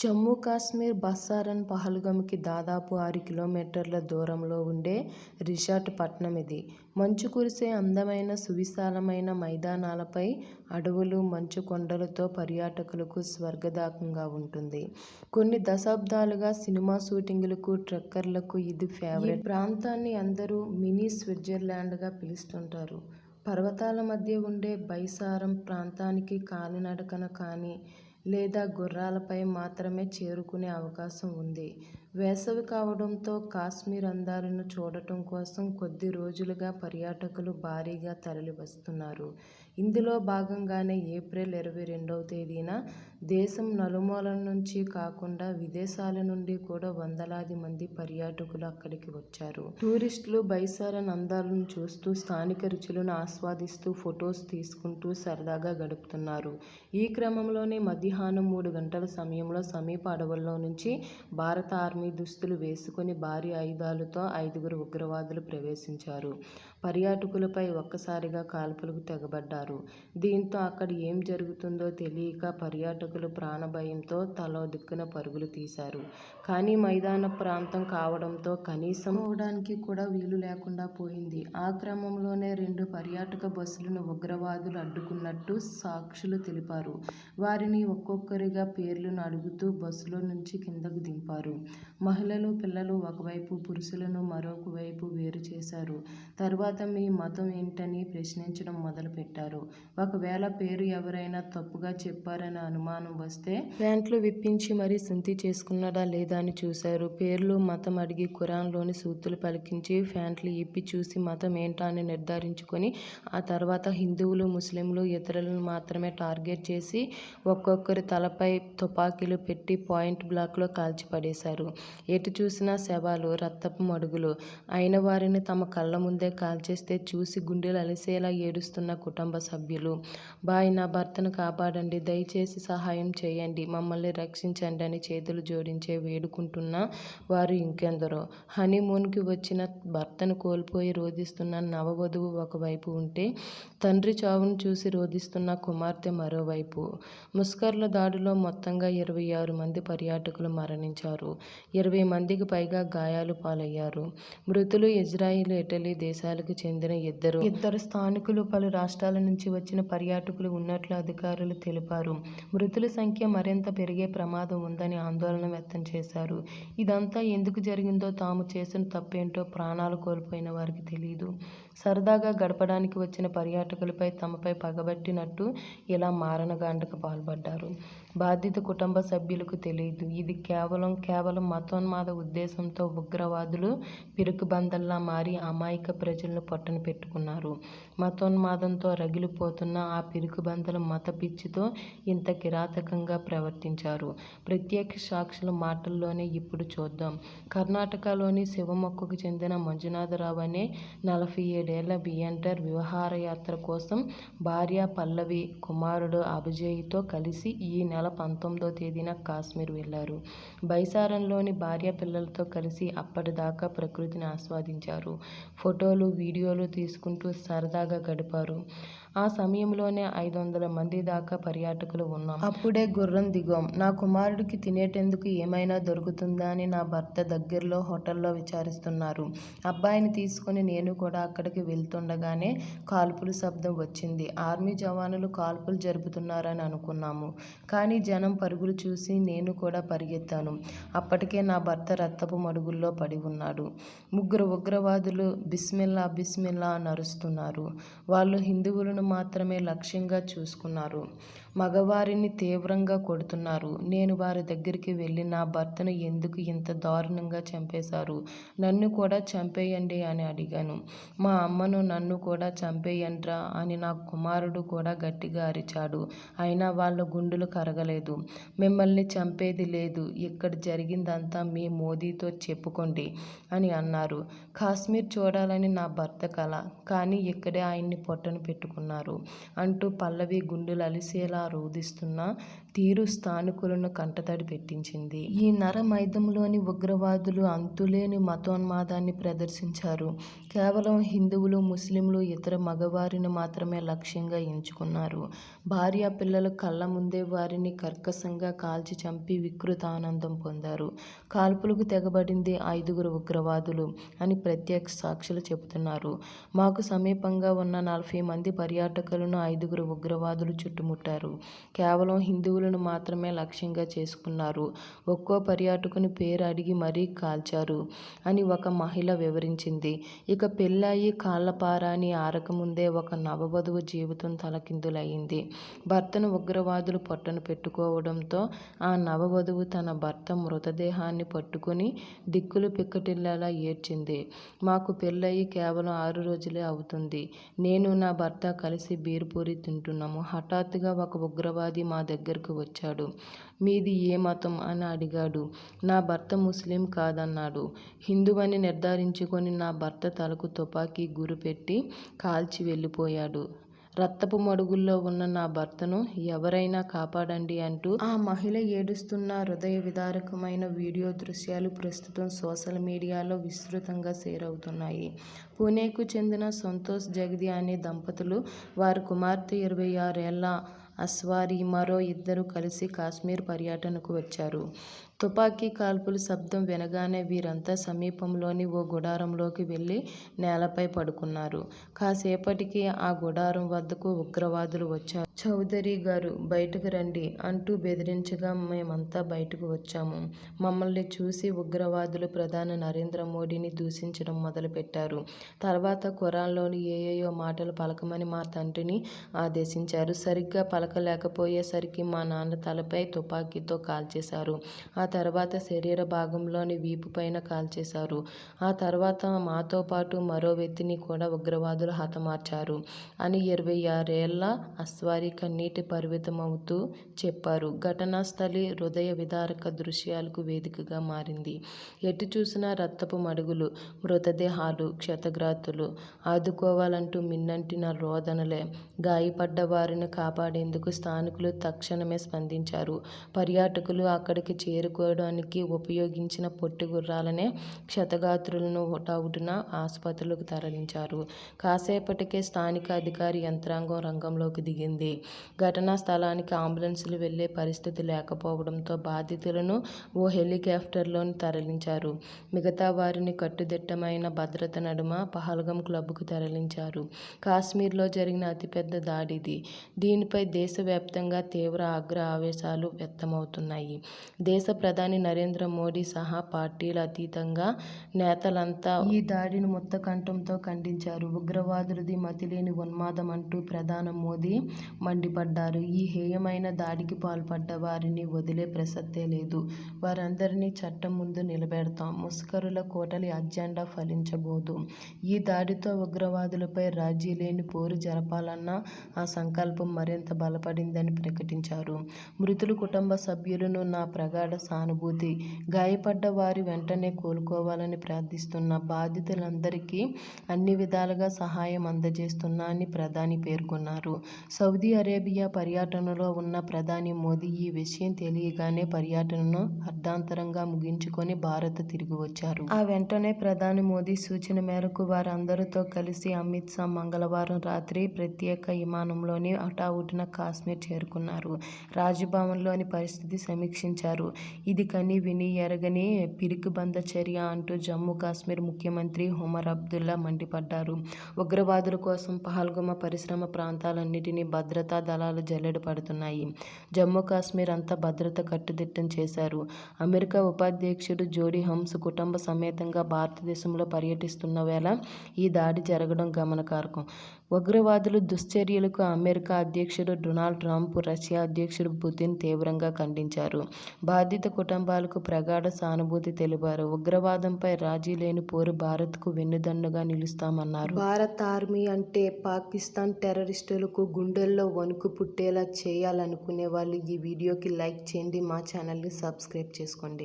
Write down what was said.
జమ్మూ కాశ్మీర్ బస్సారన్ పహల్గామ్కి దాదాపు ఆరు కిలోమీటర్ల దూరంలో ఉండే రిసార్ట్ పట్టణం ఇది. మంచు కురిసే అందమైన సువిశాలమైన మైదానాలపై అడవులు, మంచు కొండలతో పర్యాటకులకు స్వర్గదాకంగా ఉంటుంది. కొన్ని దశాబ్దాలుగా సినిమా షూటింగులకు, ట్రెక్కర్లకు ఇది ఫేవరెట్. ప్రాంతాన్ని అందరూ మినీ స్విట్జర్లాండ్గా పిలుస్తుంటారు. పర్వతాల మధ్య ఉండే బైసారం ప్రాంతానికి కాలినడకన కానీ లేదా గుర్రాలపై మాత్రమే చేరుకునే అవకాశం ఉంది. వేసవి కావడంతో కాశ్మీర్ అందాలను చూడటం కోసం కొద్ది రోజులుగా పర్యాటకులు భారీగా తరలివస్తున్నారు. ఇందులో భాగంగానే ఏప్రిల్ ఇరవై రెండవ తేదీన దేశం నలుమూలల నుంచి కాకుండా విదేశాల నుండి కూడా వందలాది మంది పర్యాటకులు అక్కడికి వచ్చారు. టూరిస్టులు బైసారన్ అందాలను చూస్తూ, స్థానిక రుచులను ఆస్వాదిస్తూ ఫొటోస్ తీసుకుంటూ సరదాగా గడుపుతున్నారు. ఈ క్రమంలోనే మధ్యాహ్నం మూడు గంటల సమయంలో సమీప అడవుల్లో నుంచి భారత ఆర్మీ దుస్తులు వేసుకుని భారీ ఆయుధాలతో ఐదుగురు ఉగ్రవాదులు ప్రవేశించారు. పర్యాటకులపై ఒక్కసారిగా కాల్పులకు తెగబడ్డారు. దీంతో అక్కడ ఏం జరుగుతుందో తెలియక పర్యాటకులు ప్రాణభయంతో తలో దిక్కున పరుగులు తీశారు. కానీ మైదాన ప్రాంతం కావడంతో కనీసం నిద్రపోవడానికి కూడా వీలు లేకుండా పోయింది. ఆ క్రమంలోనే రెండు పర్యాటక బస్సులను ఉగ్రవాదులు అడ్డుకున్నట్టు సాక్షులు తెలిపారు. వారిని ఒక్కొక్కరిగా పేర్లను అడుగుతూ బస్సులో నుంచి కిందకు దింపారు. మహిళలు, పిల్లలు ఒకవైపు, పురుషులను మరొక వైపు వేరు చేశారు. తర్వాత మీ మతం ఏంటని ప్రశ్నించడం మొదలుపెట్టారు. ఒకవేళ పేరు ఎవరైనా తప్పుగా చెప్పారనే అనుమానం వస్తే ప్యాంట్లు విప్పించి మరీ శుద్ధి చేసుకున్నాడా లేదా అని చూశారు. పేర్లు, మతం అడిగి ఖురాన్లోని సూక్తులు పలికించి ప్యాంట్లు ఇప్పి చూసి మతం ఏంటా అని నిర్ధారించుకొని ఆ తర్వాత హిందువులు, ముస్లింలు, ఇతరులను మాత్రమే టార్గెట్ చేసి ఒక్కొక్కరి తలపై తుపాకీలు పెట్టి పాయింట్ బ్లాక్లో కాల్చిపడేశారు. ఎటు చూసినా శవాలు, రక్తపు మడుగులు. అయిన వారిని తమ కళ్ళ ముందే కాల్చి కాల్చేస్తే చూసి గుండెలు అలసేలా ఏడుస్తున్న కుటుంబ సభ్యులు. బాయ్ నా భర్తను కాపాడండి. దయచేసి సహాయం చేయండి. మమ్మల్ని రక్షించండి అని చేతులు జోడించే వేడుకుంటున్న వారు ఇంకెందరో. హనీమూన్కి వచ్చిన భర్తను కోల్పోయి రోదిస్తున్న నవవధువు ఒకవైపు ఉంటే తండ్రి చావును చూసి రోదిస్తున్న కుమార్తె మరోవైపు. ముస్కర్ల దాడిలో మొత్తంగా ఇరవై ఆరు మంది పర్యాటకులు మరణించారు. ఇరవై మందికి పైగా గాయాల పాలయ్యారు. మృతులు ఇజ్రాయిల్, ఇటలీ దేశాలకు చెందిన ఇద్దరు. ఇద్దరు స్థానికులు, పలు రాష్ట్రాల నుంచి వచ్చిన పర్యాటకులు ఉన్నట్లు అధికారులు తెలిపారు. మృతుల సంఖ్య మరింత పెరిగే ప్రమాదం ఉందని ఆందోళన వ్యక్తం చేశారు. ఇదంతా ఎందుకు జరిగిందో, తాము చేసిన తప్పేంటో ప్రాణాలు కోల్పోయిన వారికి తెలియదు సరదాగా గడపడానికి వచ్చిన పర్యాటకులపై తమపై పగబట్టినట్టు ఇలా మారణగాండకు పాల్పడ్డారు. బాధిత కుటుంబ సభ్యులకు తెలియదు ఇది కేవలం కేవలం మతోన్మాద ఉద్దేశంతో ఉగ్రవాదులు పిరుకుబందల్లా మారి అమాయక ప్రజలను పొట్టన పెట్టుకున్నారు. మతోన్మాదంతో రగిలిపోతున్న ఆ పిరుకుబందలు మత పిచ్చితో ఇంత కిరాతకంగా ప్రవర్తించారు. ప్రత్యేక సాక్షుల మాటల్లోనే ఇప్పుడు చూద్దాం. కర్ణాటకలోని శివమొక్కకు చెందిన మంజునాథరావు అనే నలభై ఏడేళ్ళ బిఎండర్ విహారయాత్ర కోసం భార్య పల్లవి, కుమారుడు అభిజయ్తో కలిసి ఈ నెల పంతొమ్మిదో తేదీన కాశ్మీర్ వెళ్ళారు. బైసారంలోని భార్య, పిల్లలతో కలిసి అప్పటిదాకా ప్రకృతిని ఆస్వాదించారు. ఫోటోలు వీడియోలు తీసుకుంటూ సరదాగా గడిపారు. ఆ సమయంలోనే ఐదు వందల మంది దాకా పర్యాటకులు ఉన్నాం. అప్పుడే గుర్రం దిగాం. నా కుమారుడికి తినేటందుకు ఏమైనా దొరుకుతుందా అని నా భర్త దగ్గరలో హోటల్లో విచారిస్తున్నారు. అబ్బాయిని తీసుకుని నేను కూడా అక్కడికి వెళ్తుండగానే కాల్పుల శబ్దం వచ్చింది. ఆర్మీ జవానులు కాల్పులు జరుపుతున్నారని అనుకున్నాము. కానీ జనం పరుగులు చూసి నేను కూడా పరిగెత్తాను అప్పటికే నా భర్త రక్తపు మడుగుల్లో పడి ఉన్నాడు. ముగ్గురు ఉగ్రవాదులు బిస్మిల్లా బిస్మిల్లా అని అరుస్తున్నారు. వాళ్ళు హిందువులను మాత్రమే లక్ష్యంగా చూసుకున్నారు మగవారిని తీవ్రంగా కొడుతున్నారు. నేను వారి దగ్గరికి వెళ్ళి నా భర్తను ఎందుకు ఇంత దారుణంగా చంపేశారు? నన్ను కూడా చంపేయండి అని అడిగాను. మా అమ్మను, నన్ను కూడా చంపేయండ్రా అని నా కుమారుడు కూడా గట్టిగా అరిచాడు. అయినా వాళ్ళ గుండెలు కరగలేదు. మిమ్మల్ని చంపేది లేదు. ఇక్కడ జరిగిందంతా మీ మోదీతో చెప్పుకోండి అని అన్నారు. కాశ్మీర్ చూడాలని నా భర్త కల. కానీ ఇక్కడే ఆయన్ని పొట్టను పెట్టుకున్నాను. చేస్తున్నారు. అంటూ పల్లవి గుండెలు అలిసేలా రోదిస్తున్న తీరు స్థానికులను కంటతడి పెట్టించింది. ఈ నరమైదంలోని ఉగ్రవాదులు అంతులేని మతోన్మాదాన్ని ప్రదర్శించారు. కేవలం హిందువులు ముస్లింలు ఇతర మగవారిని మాత్రమే లక్ష్యంగా ఎంచుకున్నారు. భార్య పిల్లలు కళ్ళ ముందే వారిని కర్కశంగా కాల్చి చంపి వికృత ఆనందం పొందారు. కాల్పులకు తెగబడింది ఐదుగురు ఉగ్రవాదులు అని ప్రత్యక్ష సాక్షులు చెబుతున్నారు. మాకు సమీపంగా ఉన్న నలభై మంది పర్యాటకులను ఐదుగురు ఉగ్రవాదులు చుట్టుముట్టారు. కేవలం హిందువులను మాత్రమే లక్ష్యంగా చేసుకున్నారు. ఒక్కో పర్యాటకుని పేరు అడిగి మరీ కాల్చారు అని ఒక మహిళ వివరించింది. ఇక పెళ్ళయి కాళ్ళపారాని ఆరకముందే ఒక నవవధువు జీవితం తలకిందులయ్యింది. భర్తను ఉగ్రవాదులు పొట్టను పెట్టుకోవడంతో ఆ నవవధువు తన భర్త మృతదేహాన్ని పట్టుకుని దిక్కులు పిక్కటిల్లేలా ఏడ్చింది. మాకు పెళ్ళయి కేవలం ఆరు రోజులే అవుతుంది. నేను నా భర్త కలిసి కలిసి బీర్పూరి తింటున్నాము. హఠాత్తుగా ఒక ఉగ్రవాది మా దగ్గరకు వచ్చాడు. మీది ఏ మతం? అని అడిగాడు. నా భర్త ముస్లిం కాదన్నాడు. హిందువని నిర్ధారించుకొని నా భర్త తలకు తుపాకీ గురిపెట్టి కాల్చి వెళ్ళిపోయాడు. రక్తపు మడుగుల్లో ఉన్న నా భర్తను ఎవరైనా కాపాడండి అంటూ ఆ మహిళ ఏడుస్తున్న హృదయ విదారకమైన వీడియో దృశ్యాలు ప్రస్తుతం సోషల్ మీడియాలో విస్తృతంగా షేర్ అవుతున్నాయి. పూణేకు చెందిన సంతోష్ జగది అనే దంపతులు వారి కుమార్తె ఇరవై ఆరేళ్ళ అస్వారి మరో ఇద్దరు కలిసి కాశ్మీర్ పర్యటనకు వచ్చారు. తుపాకీ కాల్పుల శబ్దం వినగానే వీరంతా సమీపంలోని ఓ గుడారంలోకి వెళ్ళి నేలపై పడుకున్నారు. కాసేపటికి ఆ గుడారం వద్దకు ఉగ్రవాదులు వచ్చారు. చౌదరి గారు బయటకు రండి అంటూ బెదిరించగా మేమంతా బయటకు వచ్చాము. మమ్మల్ని చూసి ఉగ్రవాదులు ప్రధాని నరేంద్ర మోడీని దూషించడం మొదలుపెట్టారు. తర్వాత ఖురాన్లోని ఏయేయో మాటలు పలకమని మా తండ్రిని ఆదేశించారు. సరిగ్గా పలక పలకలేకపోయేసరికి మా నాన్న తలపై తుపాకీతో కాల్చేశారు. ఆ తర్వాత శరీర భాగంలోని వీపు పైన కాల్చేశారు. ఆ తర్వాత మాతో పాటు మరో వ్యక్తిని కూడా ఉగ్రవాదులు హతమార్చారు అని ఇరవై ఆరేళ్ళ అస్వారి కన్నీటి పరిమితమవుతూ చెప్పారు. ఘటనా స్థలి హృదయ విదారక దృశ్యాలకు వేదికగా మారింది. ఎటు చూసినా రక్తపు మడుగులు మృతదేహాలు క్షతగ్రాతులు. ఆదుకోవాలంటూ మిన్నంటిన రోదనలే. గాయపడ్డ వారిని కాపాడేందుకు స్థానికులు తక్షణమే స్పందించారు. పర్యాటకులు అక్కడికి చేరుకోవడానికి ఉపయోగించిన పొట్టి గుర్రాలనే క్షతగాత్రులను హుటాహుటిన ఆసుపత్రులకు తరలించారు. కాసేపటికే స్థానిక అధికారి యంత్రాంగం రంగంలోకి దిగింది. ఘటనా స్థలానికి అంబులెన్సులు వెళ్ళే పరిస్థితి లేకపోవడంతో బాధితులను ఓ హెలికాప్టర్లోని తరలించారు. మిగతా వారిని కట్టుదిట్టమైన భద్రత నడుమ పహల్గం క్లబ్కు తరలించారు. కాశ్మీర్లో జరిగిన అతిపెద్ద దాడిది. దీనిపై దేశవ్యాప్తంగా తీవ్ర ఆగ్ర ఆవేశాలు వ్యక్తమవుతున్నాయి. దేశ ప్రధాని నరేంద్ర మోడీ సహా పార్టీల అతీతంగా నేతలంతా ఈ దాడిని ముక్తకంఠంతో ఖండించారు. ఉగ్రవాదులది మతిలేని ఉన్మాదం అంటూ ప్రధాని మోదీ మండిపడ్డారు. ఈ హేయమైన దాడికి పాల్పడ్డ వారిని వదిలే ప్రసక్తే లేదు. వారందరినీ చట్టం ముందు నిలబెడతాం. ముస్కరుల కోటలి అజెండా ఫలించబోదు. ఈ దాడితో ఉగ్రవాదులపై రాజీ లేని పోరు జరపాలన్న ఆ సంకల్పం మరింత బలపడిందని ప్రకటించారు. మృతుల కుటుంబ సభ్యులను నా ప్రగాఢ సానుభూతి గాయపడ్డ వారి వెంటనే కోలుకోవాలని ప్రార్థిస్తున్న బాధితులందరికీ అన్ని విధాలుగా సహాయం అందజేస్తున్నా అని ప్రధాని పేర్కొన్నారు. సౌదీ అరేబియా పర్యటనలో ఉన్న ప్రధాని మోదీ ఈ విషయం తెలియగానే పర్యటనను అర్ధాంతరంగా ముగించుకొని భారత్ తిరిగి వచ్చారు. ఆ వెంటనే ప్రధాని మోదీ సూచన మేరకు వారందరితో కలిసి అమిత్ షా మంగళవారం రాత్రి ప్రత్యేక విమానంలోని అటావుటిన కాశ్మీర్ చేరుకున్నారు. రాజభవన్లోని పరిస్థితి సమీక్షించారు. ఇది కని విని ఎరగని పిరికిబంద చర్య అంటూ జమ్మూ కాశ్మీర్ ముఖ్యమంత్రి ఉమర్ అబ్దుల్లా మండిపడ్డారు. ఉగ్రవాదుల కోసం పహల్గుమ పరిశ్రమ ప్రాంతాలన్నిటినీ భద్రతా దళాలు జల్లెడ పడుతున్నాయి. జమ్మూ కాశ్మీర్ అంతా భద్రత కట్టుదిట్టం చేశారు. అమెరికా ఉపాధ్యక్షుడు జోడీ హంస్ కుటుంబ సమేతంగా భారతదేశంలో పర్యటిస్తున్న వేళ ఈ దాడి జరగడం గమనకారకం. ఉగ్రవాదుల దుశ్చర్యలకు అమెరికా అధ్యక్షుడు డొనాల్డ్ ట్రంప్ రష్యా అధ్యక్షుడు పుతిన్ తీవ్రంగా ఖండించారు. బాధిత కుటుంబాలకు ప్రగాఢ సానుభూతి తెలిపారు. ఉగ్రవాదంపై రాజీ లేని పోరు భారత్కు వెన్నుదన్నుగా నిలుస్తామన్నారు. భారత్ ఆర్మీ అంటే పాకిస్తాన్ టెర్రరిస్టులకు గుండెల్లో వణుకు పుట్టేలా చేయాలనుకునే వాళ్ళు ఈ వీడియోకి లైక్ చేయండి. మా ఛానల్ని సబ్స్క్రైబ్ చేసుకోండి.